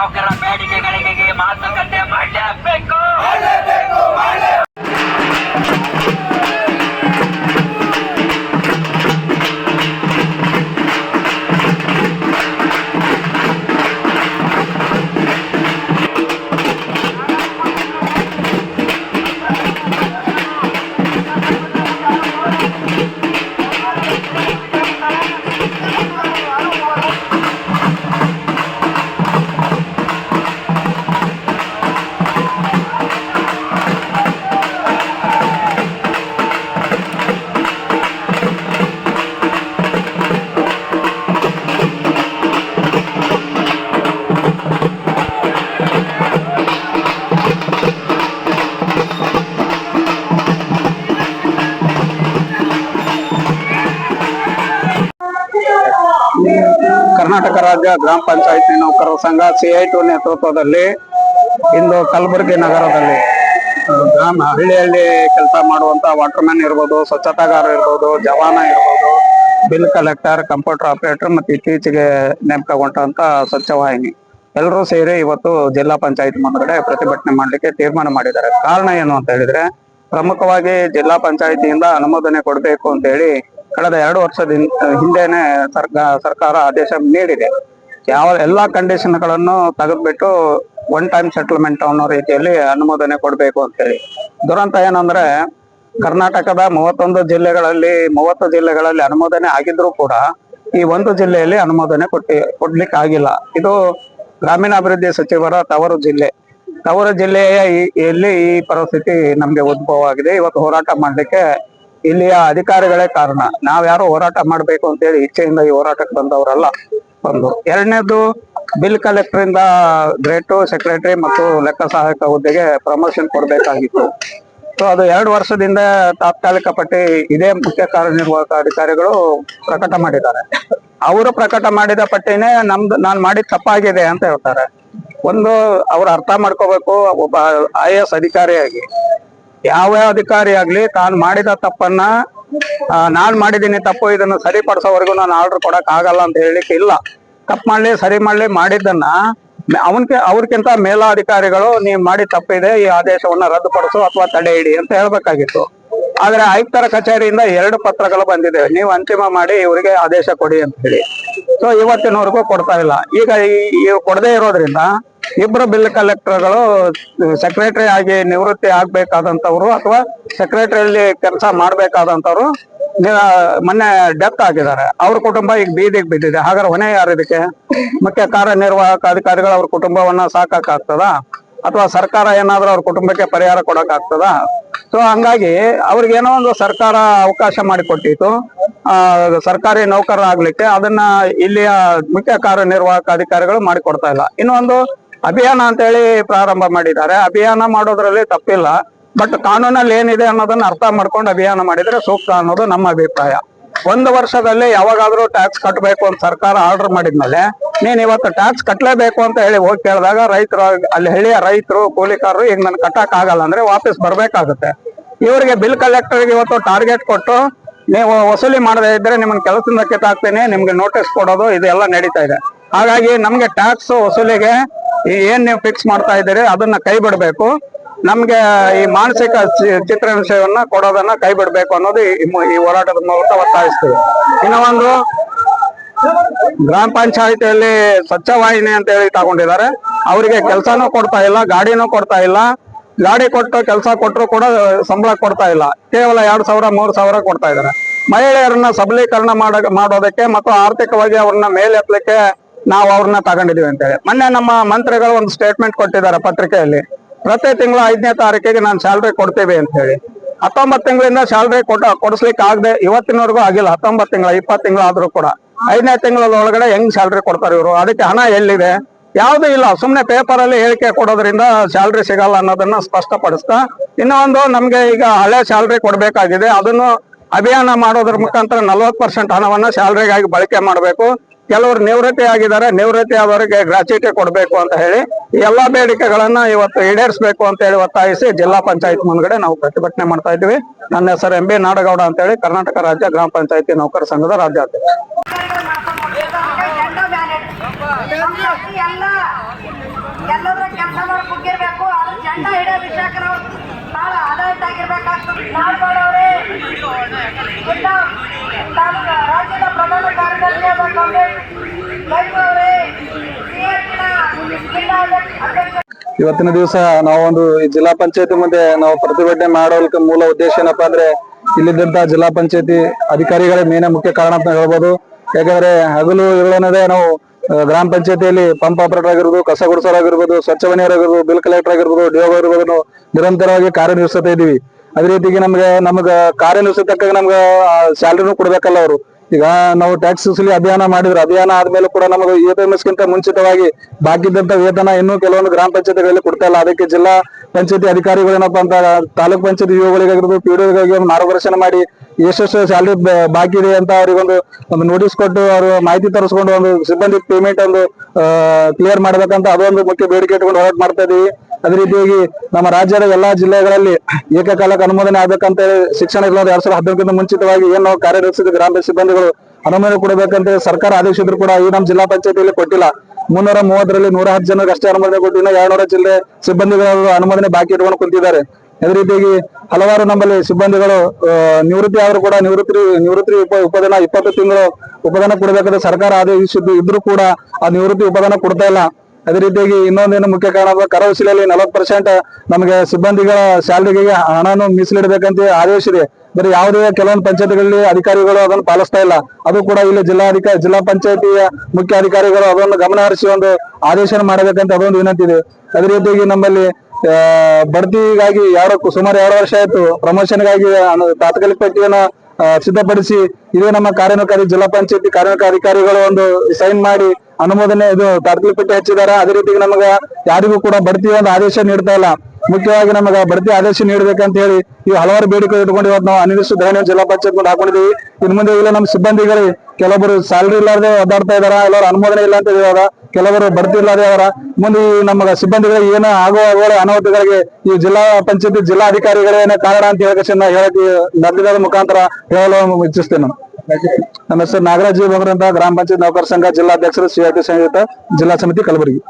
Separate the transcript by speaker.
Speaker 1: ಪಂಚಾಯತಿ ನೌಕರ ಬೇಡಿಕೆಗಳಿಗೆ ಮಾತುಕತೆ ಮಾಡಲೇಬೇಕು
Speaker 2: ಕರ್ನಾಟಕ ರಾಜ್ಯ ಗ್ರಾಮ ಪಂಚಾಯತಿ ನೌಕರರ ಸಂಘ ಸಿಐಟು ನೇತೃತ್ವದಲ್ಲಿ ಇಂದು ಕಲಬುರಗಿ ನಗರದಲ್ಲಿ ಗ್ರಾಮ ಹಳ್ಳಿ ಹಳ್ಳಿ ಕೆಲಸ ಮಾಡುವಂತ ವಾಟರ್ಮ್ಯಾನ್ ಇರ್ಬೋದು, ಸ್ವಚ್ಛತಾಗಾರ ಇರ್ಬೋದು, ಜವಾನ ಇರ್ಬೋದು, ಬಿಲ್ ಕಲೆಕ್ಟರ್, ಕಂಪ್ಯೂಟರ್ ಆಪರೇಟರ್ ಮತ್ತು ಇತ್ತೀಚೆಗೆ ನೇಮಕಗೊಂಡಂತ ಸ್ವಚ್ಛವಾಹಿನಿ ಎಲ್ಲರೂ ಸೇರಿ ಇವತ್ತು ಜಿಲ್ಲಾ ಪಂಚಾಯತ್ ಮುಂದ್ಗಡೆ ಪ್ರತಿಭಟನೆ ಮಾಡಲಿಕ್ಕೆ ತೀರ್ಮಾನ ಮಾಡಿದ್ದಾರೆ. ಕಾರಣ ಏನು ಅಂತ ಹೇಳಿದ್ರೆ, ಪ್ರಮುಖವಾಗಿ ಜಿಲ್ಲಾ ಪಂಚಾಯತಿಯಿಂದ ಅನುಮೋದನೆ ಕೊಡಬೇಕು ಅಂತ ಹೇಳಿ ಕಳೆದ ಎರಡು ವರ್ಷದ ಹಿಂದೆನೆ ಸರ್ಕಾರ ಆದೇಶ ನೀಡಿದೆ. ಯಾವ ಎಲ್ಲಾ ಕಂಡೀಷನ್ಗಳನ್ನು ತೆಗೆದ್ಬಿಟ್ಟು ಒನ್ ಟೈಮ್ ಸೆಟಲ್ಮೆಂಟ್ ಅನ್ನೋ ರೀತಿಯಲ್ಲಿ ಅನುಮೋದನೆ ಕೊಡಬೇಕು ಅಂತ ಹೇಳಿ. ದುರಂತ ಏನಂದ್ರೆ ಕರ್ನಾಟಕದ ಮೂವತ್ತೊಂದು ಜಿಲ್ಲೆಗಳಲ್ಲಿ, ಮೂವತ್ತು ಜಿಲ್ಲೆಗಳಲ್ಲಿ ಅನುಮೋದನೆ ಆಗಿದ್ರು ಕೂಡ ಈ ಒಂದು ಜಿಲ್ಲೆಯಲ್ಲಿ ಅನುಮೋದನೆ ಕೊಟ್ಟಿ, ಕೊಡ್ಲಿಕ್ಕೆ ಆಗಿಲ್ಲ. ಇದು ಗ್ರಾಮೀಣಾಭಿವೃದ್ಧಿ ಸಚಿವರ ತವರು ಜಿಲ್ಲೆ. ತವರು ಜಿಲ್ಲೆಯ ಇಲ್ಲಿ ಈ ಪರಿಸ್ಥಿತಿ ನಮ್ಗೆ ಉದ್ಭವ ಆಗಿದೆ ಇವತ್ತು ಹೋರಾಟ ಮಾಡ್ಲಿಕ್ಕೆ ಇಲ್ಲಿಯ ಅಧಿಕಾರಿಗಳೇ ಕಾರಣ. ನಾವ್ಯಾರು ಹೋರಾಟ ಮಾಡ್ಬೇಕು ಅಂತ ಹೇಳಿ ಇಚ್ಛೆಯಿಂದ ಈ ಹೋರಾಟಕ್ಕೆ ಬಂದವರಲ್ಲ ಒಂದು ಎರಡನೇದು ಬಿಲ್ ಕಲೆಕ್ಟರ್ ಇಂದ ಗ್ರೇಟು ಸೆಕ್ರೆಟರಿ ಮತ್ತು ಲೆಕ್ಕ ಸಹಾಯಕ ಹುದ್ದೆಗೆ ಪ್ರಮೋಷನ್ ಕೊಡಬೇಕಾಗಿತ್ತು. ಸೊ ಅದು ಎರಡು ವರ್ಷದಿಂದ ತಾತ್ಕಾಲಿಕ ಪಟ್ಟಿ ಇದೇ ಮುಖ್ಯ ಕಾರ್ಯನಿರ್ವಾಹಕ ಅಧಿಕಾರಿಗಳು ಪ್ರಕಟ ಮಾಡಿದ್ದಾರೆ. ಅವರು ಪ್ರಕಟ ಮಾಡಿದ ಪಟ್ಟಿನೇ ನಮ್ದು ನಾನು ಮಾಡಿದ ತಪ್ಪಾಗಿದೆ ಅಂತ ಹೇಳ್ತಾರೆ. ಒಂದು ಅವ್ರು ಅರ್ಥ ಮಾಡ್ಕೋಬೇಕು, ಒಬ್ಬ ಐ ಎಸ್ ಅಧಿಕಾರಿಯಾಗಿ. ಯಾವ ಅಧಿಕಾರಿ ಆಗ್ಲಿ ತಾನು ಮಾಡಿದ ತಪ್ಪನ್ನ ನಾನ್ ಮಾಡಿದ್ದೀನಿ ತಪ್ಪು, ಇದನ್ನು ಸರಿಪಡಿಸೋವರೆಗೂ ನಾನು ಆರ್ಡರ್ ಕೊಡಕ್ ಆಗಲ್ಲ ಅಂತ ಹೇಳಲಿಕ್ಕೆ ಇಲ್ಲ. ತಪ್ಪು ಮಾಡ್ಲಿ, ಸರಿ ಮಾಡ್ಲಿ ಮಾಡಿದ್ದನ್ನ ಅವನ್ಕೆ ಅವ್ರಕ್ಕಿಂತ ಮೇಲಾಧಿಕಾರಿಗಳು ನೀವು ಮಾಡಿ ತಪ್ಪಿದೆ, ಈ ಆದೇಶವನ್ನ ರದ್ದುಪಡಿಸು ಅಥವಾ ತಡೆ ಹಿಡಿ ಅಂತ ಹೇಳ್ಬೇಕಾಗಿತ್ತು. ಆದ್ರೆ ಆಯುಕ್ತರ ಕಚೇರಿಯಿಂದ ಎರಡು ಪತ್ರಗಳು ಬಂದಿದೆ, ನೀವು ಅಂತಿಮ ಮಾಡಿ ಇವರಿಗೆ ಆದೇಶ ಕೊಡಿ ಅಂತ ಹೇಳಿ. ಸೊ ಇವತ್ತಿನವರೆಗೂ ಕೊಡ್ತಾ ಇಲ್ಲ. ಈಗ ಈ ಕೊಡದೇ ಇರೋದ್ರಿಂದ ಇಬ್ರು ಬಿಲ್ ಕಲೆಕ್ಟರ್ಗಳು ಸೆಕ್ರೆಟರಿ ಆಗಿ ನಿವೃತ್ತಿ ಆಗ್ಬೇಕಾದಂತವ್ರು ಅಥವಾ ಸೆಕ್ರೆಟರಿಯಲ್ಲಿ ಕೆಲಸ ಮಾಡ್ಬೇಕಾದಂತವ್ರು ಮೊನ್ನೆ ಡೆತ್ ಆಗಿದ್ದಾರೆ. ಅವ್ರ ಕುಟುಂಬ ಈಗ ಬೀದಿಗೆ ಬಿದ್ದಿದೆ. ಹಾಗಾದ್ರೆ ಹೊಣೆ ಯಾರು ಇದಕ್ಕೆ? ಮುಖ್ಯ ಕಾರ್ಯನಿರ್ವಾಹಕ ಅಧಿಕಾರಿಗಳು ಅವ್ರ ಕುಟುಂಬವನ್ನ ಸಾಕಾಗ್ತದ ಅಥವಾ ಸರ್ಕಾರ ಏನಾದ್ರೂ ಅವ್ರ ಕುಟುಂಬಕ್ಕೆ ಪರಿಹಾರ ಕೊಡಕ್ ಆಗ್ತದ ಸೊ ಹಂಗಾಗಿ ಅವ್ರಿಗೆ ಏನೋ ಒಂದು ಸರ್ಕಾರ ಅವಕಾಶ ಮಾಡಿಕೊಟ್ಟಿತ್ತು. ಆ, ಸರ್ಕಾರಿ ನೌಕರ ಆಗ್ಲಿಕ್ಕೆ ಅದನ್ನ ಇಲ್ಲಿಯ ಮುಖ್ಯ ಕಾರ್ಯನಿರ್ವಾಹಕ ಅಧಿಕಾರಿಗಳು ಮಾಡಿಕೊಡ್ತಾ ಇಲ್ಲ. ಇನ್ನೊಂದು ಅಭಿಯಾನ ಅಂತ ಹೇಳಿ ಪ್ರಾರಂಭ ಮಾಡಿದ್ದಾರೆ. ಅಭಿಯಾನ ಮಾಡೋದ್ರಲ್ಲಿ ತಪ್ಪಿಲ್ಲ. ಬಟ್ ಕಾನೂನಲ್ಲಿ ಏನಿದೆ ಅನ್ನೋದನ್ನ ಅರ್ಥ ಮಾಡ್ಕೊಂಡು ಅಭಿಯಾನ ಮಾಡಿದ್ರೆ ಸೂಕ್ತ ಅನ್ನೋದು ನಮ್ಮ ಅಭಿಪ್ರಾಯ. ಒಂದು ವರ್ಷದಲ್ಲಿ ಯಾವಾಗಾದ್ರೂ ಟ್ಯಾಕ್ಸ್ ಕಟ್ಟಬೇಕು ಅಂತ ಸರ್ಕಾರ ಆರ್ಡರ್ ಮಾಡಿದ್ಮೇಲೆ, ನೀನ್ ಇವತ್ತು ಟ್ಯಾಕ್ಸ್ ಕಟ್ಟಲೇಬೇಕು ಅಂತ ಹೇಳಿ ಹೋಗಿ ಕೇಳಿದಾಗ ರೈತರು, ಅಲ್ಲಿ ಹಳ್ಳಿಯ ರೈತರು, ಕೂಲಿಕಾರರು, ಈಗ ನನ್ ಕಟ್ಟಕ್ ಆಗಲ್ಲ ಅಂದ್ರೆ ವಾಪಸ್ ಬರ್ಬೇಕಾಗುತ್ತೆ. ಇವರಿಗೆ ಬಿಲ್ ಕಲೆಕ್ಟರ್ಗೆ ಇವತ್ತು ಟಾರ್ಗೆಟ್ ಕೊಟ್ಟು ನೀವು ವಸೂಲಿ ಮಾಡದೇ ಇದ್ರೆ ನಿಮ್ಮನ್ನ ಕೆಲಸದಿಂದ ಕಿತ್ತಾಕ್ತೀನಿ, ನಿಮ್ಗೆ ನೋಟಿಸ್ ಕೊಡೋದು, ಇದೆಲ್ಲ ನಡೀತಾ ಇದೆ. ಹಾಗಾಗಿ ನಮ್ಗೆ ಟ್ಯಾಕ್ಸ್ ವಸೂಲಿಗೆ ಏನ್ ನೀವು ಫಿಕ್ಸ್ ಮಾಡ್ತಾ ಇದ್ದೀರಿ, ಅದನ್ನ ಕೈ ಬಿಡಬೇಕು ನಮ್ಗೆ ಈ ಮಾನಸಿಕ ಚಿತ್ರಹಿಂಸೆಯನ್ನ ಕೊಡೋದನ್ನ ಕೈ ಬಿಡಬೇಕು ಅನ್ನೋದು ಈ ಹೋರಾಟದ ಮೂಲಕ ಒತ್ತಾಯಿಸ್ತೀವಿ. ಇನ್ನು ಒಂದು, ಗ್ರಾಮ ಪಂಚಾಯತಿಯಲ್ಲಿ ಸ್ವಚ್ಛವಾಹಿನಿ ಅಂತ ಹೇಳಿ ತಗೊಂಡಿದ್ದಾರೆ. ಅವರಿಗೆ ಕೆಲಸನೂ ಕೊಡ್ತಾ ಇಲ್ಲ, ಗಾಡಿನೂ ಕೊಡ್ತಾ ಇಲ್ಲ. ಗಾಡಿ ಕೊಟ್ಟು ಕೆಲಸ ಕೊಟ್ಟರು ಕೂಡ ಸಂಬಳ ಕೊಡ್ತಾ ಇಲ್ಲ. ಕೇವಲ ಎರಡು ಸಾವಿರ, ಮೂರು ಸಾವಿರ ಕೊಡ್ತಾ ಇದ್ದಾರೆ. ಮಹಿಳೆಯರನ್ನ ಸಬಲೀಕರಣ ಮಾಡ, ಮಾಡೋದಕ್ಕೆ ಮತ್ತು ಆರ್ಥಿಕವಾಗಿ ಅವ್ರನ್ನ ಮೇಲೆತ್ತಲಿಕ್ಕೆ ನಾವು ಅವ್ರನ್ನ ತಗೊಂಡಿದೀವಿ ಅಂತೇಳಿ ಮೊನ್ನೆ ನಮ್ಮ ಮಂತ್ರಿಗಳು ಒಂದು ಸ್ಟೇಟ್ಮೆಂಟ್ ಕೊಟ್ಟಿದ್ದಾರೆ ಪತ್ರಿಕೆಯಲ್ಲಿ. ಪ್ರತಿ ತಿಂಗಳು ಐದನೇ ತಾರೀಕಿಗೆ ನಾನು ಸ್ಯಾಲ್ರಿ ಕೊಡ್ತೀವಿ ಅಂತ ಹೇಳಿ. ಹತ್ತೊಂಬತ್ತು ತಿಂಗಳಿಂದ ಸ್ಯಾಲ್ರಿ ಕೊಟ್ಟ ಕೊಡಿಸ್ಲಿಕ್ಕೆ ಆಗದೆ ಇವತ್ತಿನವರೆಗೂ ಆಗಿಲ್ಲ. ಹತ್ತೊಂಬತ್ತು ತಿಂಗಳ, ಇಪ್ಪತ್ತು ತಿಂಗಳು ಆದ್ರೂ ಕೂಡ. ಐದನೇ ತಿಂಗಳ ಒಳಗಡೆ ಹೆಂಗ್ ಸ್ಯಾಲ್ರಿ ಕೊಡ್ತಾರೆ ಇವರು? ಅದಕ್ಕೆ ಹಣ ಎಲ್ಲಿದೆ? ಯಾವುದು ಇಲ್ಲ. ಸುಮ್ಮನೆ ಪೇಪರ್ ಅಲ್ಲಿ ಹೇಳಿಕೆ ಕೊಡೋದ್ರಿಂದ ಸ್ಯಾಲ್ರಿ ಸಿಗಲ್ಲ ಅನ್ನೋದನ್ನ ಸ್ಪಷ್ಟಪಡಿಸ್ತಾ, ಇನ್ನೊಂದು ನಮಗೆ ಈಗ ಹಳೆ ಸ್ಯಾಲ್ರಿ ಕೊಡ್ಬೇಕಾಗಿದೆ. ಅದನ್ನು ಅಭಿಯಾನ ಮಾಡೋದ್ರ ಮುಖಾಂತರ ನಲ್ವತ್ ಪರ್ಸೆಂಟ್ ಹಣವನ್ನ ಸ್ಯಾಲ್ರಿಗಾಗಿ ಬಳಕೆ ಮಾಡಬೇಕು. ಕೆಲವರು ನಿವೃತ್ತಿ ಆಗಿದ್ದಾರೆ ನಿವೃತ್ತಿ ಆದವರಿಗೆ ಗ್ರಾಚ್ಯುಟಿ ಕೊಡಬೇಕು ಅಂತ ಹೇಳಿ ಎಲ್ಲಾ ಬೇಡಿಕೆಗಳನ್ನ ಇವತ್ತು ಈಡೇರಿಸಬೇಕು ಅಂತ ಹೇಳಿ ಒತ್ತಾಯಿಸಿ ಜಿಲ್ಲಾ ಪಂಚಾಯತ್ ಮುಂದ್ಗಡೆ ನಾವು ಪ್ರತಿಭಟನೆ ಮಾಡ್ತಾ ಇದ್ವಿ ನನ್ನ ಹೆಸರು ಎಂ ಬಿ ನಾಡಗೌಡ ಅಂತ ಹೇಳಿ ಕರ್ನಾಟಕ ರಾಜ್ಯ ಗ್ರಾಮ ಪಂಚಾಯತಿ ನೌಕರ ಸಂಘದ ರಾಜ್ಯಾಧ್ಯಕ್ಷ
Speaker 3: ಕೆಲಸ ಜಂಡ ಹಿಡಿಯೋ ವಿಷಯಕ್ಕೆ ನಾವು
Speaker 4: ಇವತ್ತಿನ ದಿವಸ ನಾವೊಂದು ಈ ಜಿಲ್ಲಾ ಪಂಚಾಯತಿ ಮುಂದೆ ನಾವು ಪ್ರತಿಭಟನೆ ಮಾಡೋದಕ್ಕೆ ಮೂಲ ಉದ್ದೇಶ ಏನಪ್ಪಾ ಅಂದ್ರೆ ಇಲ್ಲಿದ್ದಂತ ಜಿಲ್ಲಾ ಪಂಚಾಯತಿ ಅಧಿಕಾರಿಗಳೇ ಮೇನ ಮುಖ್ಯ ಕಾರಣ ಅಂತ ಹೇಳ್ಬೋದು. ಯಾಕಂದ್ರೆ ಹಗಲು ಇರೋಣದೇ ನಾವು ಗ್ರಾಮ ಪಂಚಾಯತಿಯಲ್ಲಿ ಪಂಪ್ ಆಪರೇಟರ್ ಆಗಿರ್ಬೋದು, ಕಸ ಗುಡಿಸೋರ್ ಆಗಿರ್ಬೋದು, ಸ್ವಚ್ಛ ಮನೆಯವರಾಗಿರ್ಬೋದು ಬಿಲ್ ಕಲೆಕ್ಟರ್ ಆಗಿರ್ಬೋದು ಡಿಒ ಇರ್ಬೋದು ನಿರಂತರವಾಗಿ ಕಾರ್ಯನಿರ್ವಹಿಸ್ತಾ ಇದೀವಿ ಅದೇ ರೀತಿಗೆ ನಮ್ಗೆ, ನಮ್ಗ ಕಾರ್ಯನಿರ್ವಹಿಸತಕ್ಕ ನಮ್ಗೆ ಸ್ಯಾಲ್ರಿನೂ ಕೊಡ್ಬೇಕಲ್ಲ ಅವರು. ಈಗ ನಾವು ಟ್ಯಾಕ್ಸ್ ವಸೂಲಿ ಅಭಿಯಾನ ಮಾಡಿದ್ರೆ. ಅಭಿಯಾನ ಆದ್ಮೇಲೆ ಕೂಡ ನಮಗೆ ಇ ಗಿಂತ ಮುಂಚಿತವಾಗಿ ಬಾಕಿ ಇದ್ದಂತ ವೇತನ ಇನ್ನೂ ಕೆಲವೊಂದು ಗ್ರಾಮ ಪಂಚಾಯತ್ಗಳಲ್ಲಿ ಕೊಡ್ತಾ ಇಲ್ಲ. ಅದಕ್ಕೆ ಜಿಲ್ಲಾ ಪಂಚಾಯತಿ ಅಧಿಕಾರಿಗಳು ಏನಪ್ಪಾ ಅಂತ ತಾಲೂಕ್ ಪಂಚಾಯತ್ ಯುವಗಳಿಗಾಗಿರ್ಬೋದು ಪಿಡಿಒಗಾಗಿ ಒಂದು ಮಾರ್ಗದರ್ಶನ ಮಾಡಿ ಎಷ್ಟೆಷ್ಟು ಸ್ಯಾಲ್ರಿ ಬಾಕಿ ಇದೆ ಅಂತ ಅವರಿಗೊಂದು ಒಂದು ನೋಟಿಸ್ ಕೊಟ್ಟು ಅವರು ಮಾಹಿತಿ ತರಿಸ್ಕೊಂಡು ಒಂದು ಸಿಬ್ಬಂದಿ ಪೇಮೆಂಟ್ ಒಂದು ಕ್ಲಿಯರ್ ಮಾಡ್ಬೇಕಂತ ಅದೊಂದು ಮುಖ್ಯ ಬೇಡಿಕೆ ಇಟ್ಕೊಂಡು ಹೋರಾಟ ಮಾಡ್ತಾ ಇದೀವಿ. ಅದೇ ರೀತಿಯಾಗಿ ನಮ್ಮ ರಾಜ್ಯದ ಎಲ್ಲಾ ಜಿಲ್ಲೆಗಳಲ್ಲಿ ಏಕಕಾಲಕ್ಕೆ ಅನುಮೋದನೆ ಆಗ್ಬೇಕಂತ ಹೇಳಿ ಶಿಕ್ಷಣ ಇಲಾಖೆ ಎರಡ್ ಸಾವಿರದ ಹದಿನೆಂಟರಿಂದ ಮುಂಚಿತವಾಗಿ ಏನ್ ನಾವು ಕಾರ್ಯನಿರ್ವಹಿಸಿದ ಗ್ರಾಮ ಸಿಬ್ಬಂದಿಗಳು ಅನುಮೋದನೆ ಕೊಡಬೇಕಂತ ಸರ್ಕಾರ ಆದೇಶಿದ್ರು ಕೂಡ ಈ ನಮ್ಮ ಜಿಲ್ಲಾ ಪಂಚಾಯತಿಯಲ್ಲಿ ಕೊಟ್ಟಿಲ್ಲ. ಮುನ್ನೂರ ಮೂವತ್ತರಲ್ಲಿ ನೂರ ಹತ್ತು ಜನರಿಗೆ ಅಷ್ಟೇ ಅನುಮೋದನೆ ಕೊಟ್ಟು ಇನ್ನು ಎರಡ್ನೂರ ಜಿಲ್ಲೆ ಸಿಬ್ಬಂದಿಗಳು ಅನುಮೋದನೆ ಬಾಕಿ ಇಟ್ಕೊಂಡು ಕುಂತಿದ್ದಾರೆ. ಅದೇ ರೀತಿಯಾಗಿ ಹಲವಾರು ನಮ್ಮಲ್ಲಿ ಸಿಬ್ಬಂದಿಗಳು ನಿವೃತ್ತಿ ಆದರೂ ಕೂಡ ನಿವೃತ್ತಿ ನಿವೃತ್ತಿ ಉಪ, ಉಪದಾನ ಇಪ್ಪತ್ತು ತಿಂಗಳು ಉಪದಾನ ಕೊಡಬೇಕಂದ್ರೆ ಸರ್ಕಾರ ಆದೇಶಿಸಿದ್ದು ಇದ್ರೂ ಕೂಡ ಆ ನಿವೃತ್ತಿ ಉಪದಾನ ಕೊಡ್ತಾ ಇಲ್ಲ. ಅದೇ ರೀತಿಯಾಗಿ ಇನ್ನೊಂದೇನು ಮುಖ್ಯ ಕಾರಣ ಅಂದ್ರೆ ಕರವಸೂಲಿಯಲ್ಲಿ ನಲವತ್ತು ಪರ್ಸೆಂಟ್ ನಮಗೆ ಸಿಬ್ಬಂದಿಗಳ ಸ್ಯಾಲರಿಗೆ ಹಣನು ಮೀಸಲಿಡಬೇಕಂತ ಆದೇಶ ಇದೆ. ಬರೀ ಯಾವುದೇ ಕೆಲವೊಂದು ಪಂಚಾಯತ್ಗಳಲ್ಲಿ ಅಧಿಕಾರಿಗಳು ಅದನ್ನು ಪಾಲಿಸ್ತಾ ಇಲ್ಲ. ಅದು ಕೂಡ ಇಲ್ಲಿ ಜಿಲ್ಲಾಧಿಕಾರಿ ಜಿಲ್ಲಾ ಪಂಚಾಯತಿಯ ಮುಖ್ಯ ಅಧಿಕಾರಿಗಳು ಅದನ್ನು ಗಮನ ಹರಿಸಿ ಒಂದು ಆದೇಶ ಮಾಡಬೇಕಂತ ಅದೊಂದು ವಿನಂತಿ ಇದೆ. ಅದೇ ರೀತಿಯಾಗಿ ನಮ್ಮಲ್ಲಿ ಬಡ್ತಿಗಾಗಿ ಎರಡು ಸುಮಾರು ಎರಡು ವರ್ಷ ಆಯ್ತು ಪ್ರಮೋಷನ್ಗಾಗಿ ತಾತ್ಕಾಲಿಕ ಪಟ್ಟಿಯನ್ನ ಸಿದ್ಧಪಡಿಸಿ ಇದು ನಮ್ಮ ಕಾರ್ಯನಿರ್ವಹಣಿ ಜಿಲ್ಲಾ ಪಂಚಾಯತಿ ಕಾರ್ಯನಿರ್ವಹಣಾ ಅಧಿಕಾರಿಗಳು ಒಂದು ಸೈನ್ ಮಾಡಿ ಅನುಮೋದನೆ ಇದು ತಾತ್ಕಾಲಿಕ ಪಟ್ಟಿ ಹಚ್ಚಿದಾರ ಅದೇ ರೀತಿ ನಮಗ ಯಾರಿಗೂ ಕೂಡ ಬಡ್ತಿ ಒಂದು ಆದೇಶ ನೀಡ್ತಾ ಇಲ್ಲ. ಮುಖ್ಯವಾಗಿ ನಮಗ ಬಡ್ತಿ ಆದೇಶ ನೀಡಬೇಕಂತ ಹೇಳಿ ಈ ಹಲವಾರು ಬೇಡಿಕೆ ಇಟ್ಕೊಂಡು ಇವತ್ತು ನಾವು ಅನಿರ್ದಿಷ್ಟ ಧರಣಿ ಜಿಲ್ಲಾ ಪಂಚಾಯತ್ ಮುಂದೆ ಹಾಕೊಂಡಿದೀವಿ ಇನ್ನು ಮುಂದೆ ನಮ್ಮ ಸಿಬ್ಬಂದಿಗಳು ಕೆಲವೊಬ್ಬರು ಸ್ಯಾಲ್ರಿ ಇಲ್ಲಾರ್ದೆ ಒದ್ದಾಡ್ತಾ ಇದಾರ ಎಲ್ಲರೂ ಅನುಮೋದನೆ ಇಲ್ಲ ಅಂತ ಇದಾರ ಕೆಲವರು ಬಡ್ತಿ ಇಲ್ಲದೆ ಅವರ? ಮುಂದೆ ನಮ್ಮ ಸಿಬ್ಬಂದಿಗಳಿಗೆ ಏನ ಆಗುವ ಆಗುವ ಅನಾಹುತಗಳಿಗೆ ಈ ಜಿಲ್ಲಾ ಪಂಚಾಯತಿ ಜಿಲ್ಲಾ ಅಧಿಕಾರಿಗಳೇನ ಕಾರಣ ಅಂತ ಹೇಳಕ್ಕೆ ಹೇಳಕ್ಕೆ ಲಭ್ಯದ ಮುಖಾಂತರ ಹೇಳಲು ಇಚ್ಛಿಸ್ತೇನೆ ನಾನು. ನಮ್ಮ ಹೆಸರು ನಾಗರಾಜ್ ಬಂದ್ರಂತ ಗ್ರಾಮ ಪಂಚಾಯತ್ ನೌಕರ ಸಂಘ ಜಿಲ್ಲಾಧ್ಯಕ್ಷರು ಸಿಆರ್ಟಿ ಸಂಯುಕ್ತ, ಜಿಲ್ಲಾ ಸಮಿತಿ ಕಲಬುರಗಿ.